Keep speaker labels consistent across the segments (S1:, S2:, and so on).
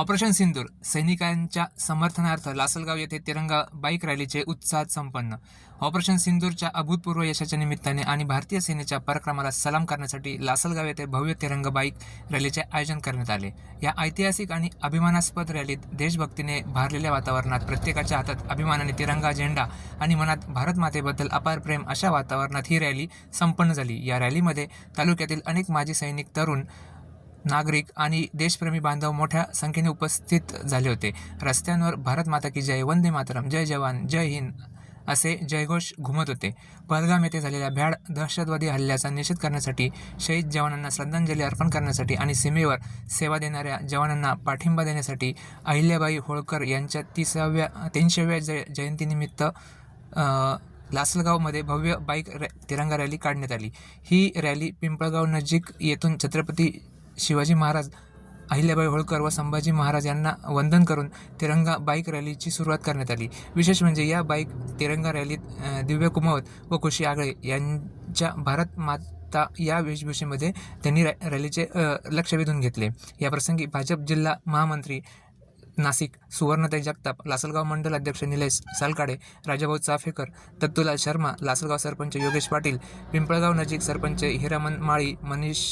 S1: Operation सिंदूर सैनिकांच्या समर्थनार्थ लासलगाव येथे तिरंगा बाईक रॅलीचे उत्साहात संपन्न. ऑपरेशन सिंदूरच्या अभूतपूर्व यशाच्या निमित्ताने आणि भारतीय सेनेच्या पराक्रमाला सलाम करण्यासाठी लासलगाव येथे भव्य तिरंगा बाईक रॅलीचे आयोजन करण्यात आले. या ऐतिहासिक आणि अभिमानास्पद रॅलीत देशभक्तीने भारलेल्या वातावरणात प्रत्येकाच्या हातात अभिमानाने तिरंगा झेंडा आणि मनात भारत मातेबद्दल अपार प्रेम अशा वातावरणात ही रॅली संपन्न झाली. या रॅलीमध्ये तालुक्यातील अनेक माजी सैनिक तरुण नागरिक आणि देशप्रेमी बांधव मोठ्या संख्येने उपस्थित झाले होते. रस्त्यांवर भारत माता की जय वंदे मातरम जय जवान जय हिंद असे जयघोष घुमत होते. पहलगाम येथे झालेल्या भ्याड दहशतवादी हल्ल्याचा निषेध करण्यासाठी शहीद जवानांना श्रद्धांजली अर्पण करण्यासाठी आणि सीमेवर सेवा देणाऱ्या जवानांना पाठिंबा देण्यासाठी अहिल्याबाई होळकर यांच्या तिसाव्या तीनशेव्या जय जयंतीनिमित्त लासलगावमध्ये भव्य बाईक रॅ तिरंगा रॅली काढण्यात आली. ही रॅली पिंपळगाव नजीक येथून छत्रपती शिवाजी महाराज अहिल्याबाई होळकर व संभाजी महाराज यांना वंदन करून तिरंगा बाईक रॅलीची सुरुवात करण्यात आली. विशेष म्हणजे या बाईक तिरंगा रॅलीत दिव्य कुमावत व खुशी आगळे यांच्या भारत माता या वेशभूषेमध्ये त्यांनी रॅ रॅलीचे लक्ष वेधून घेतले. याप्रसंगी भाजप जिल्हा महामंत्री नाशिक सुवर्णताई जगताप लासलगाव मंडल अध्यक्ष निलेश सालकाडे राजाभाऊ चाफेकर दत्तुलाल शर्मा लासलगाव सरपंच योगेश पाटील पिंपळगाव नजीक सरपंच हिरामन माळी मनीष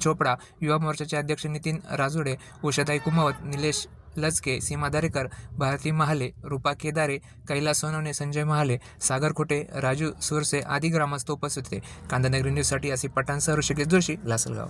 S1: चोपडा युवा मोर्चाचे अध्यक्ष नितीन राजुडे उषाताई कुमावत निलेश लचके सीमा दारेकर भारती महाले रूपा केदारे कैलास सोनवणे संजय महाले सागर खोटे राजू सुरसे आदी ग्रामस्थ उपस्थित होते. कांदानगरी न्यूजसाठी असे पठाणसह ऋषिकेश जोशी लासलगाव.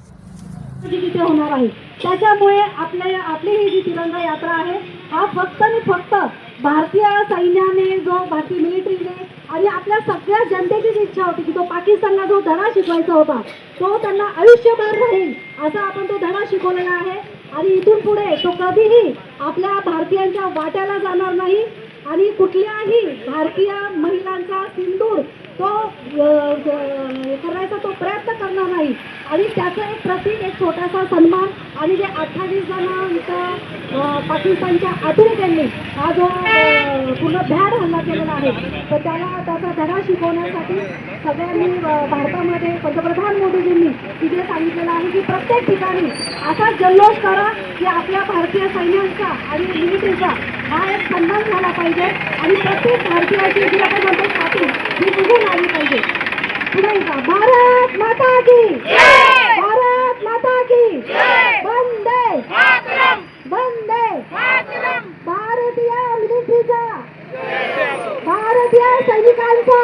S2: तिथे होणार आहे. त्याच्यामुळे आपल्या आपली ही जी तिरंगा यात्रा आहे हा फक्त आणि फक्त भारतीय सैन्याने जो भारतीय मिलिटरीने आणि आपल्या सगळ्या जनतेची इच्छा होती की तो पाकिस्तानला जो धडा शिकवायचा होता तो त्यांना आयुष्यभर राहील असा आपण तो धडा शिकवलेला आहे. आणि इथून पुढे तो कधीही आपल्या भारतीयांच्या वाट्याला जाणार नाही. आणि कुठल्याही भारतीय महिलांचा सिंदूर तो करायचा तो प्रयत्न करणार नाही. आणि त्याचं एक प्रतीक एक छोटासा सन्मान आणि जे अठ्ठावीस जणांचा पाकिस्तानच्या अतिरेक्यांनी हा जो पूर्ण भ्याड हल्ला केलेला आहे तर त्याला त्याचा धडा शिकवण्यासाठी सगळ्यांनी भारतामध्ये पंतप्रधान मोदीजींनी तिथे सांगितलेलं आहे की प्रत्येक ठिकाणी असा जल्लोष करा की आपल्या भारतीय सैन्यांचा आणि मिलिटरीचा हा एक सन्मान झाला पाहिजे आणि प्रत्येक भारतीयाची जी आपण म्हणतो छाती ही निघून आली पाहिजे. पुढे भारत माता की की वंदे वंदे भारतीय मिलिटरीचा भारतीय सैनिकांचा.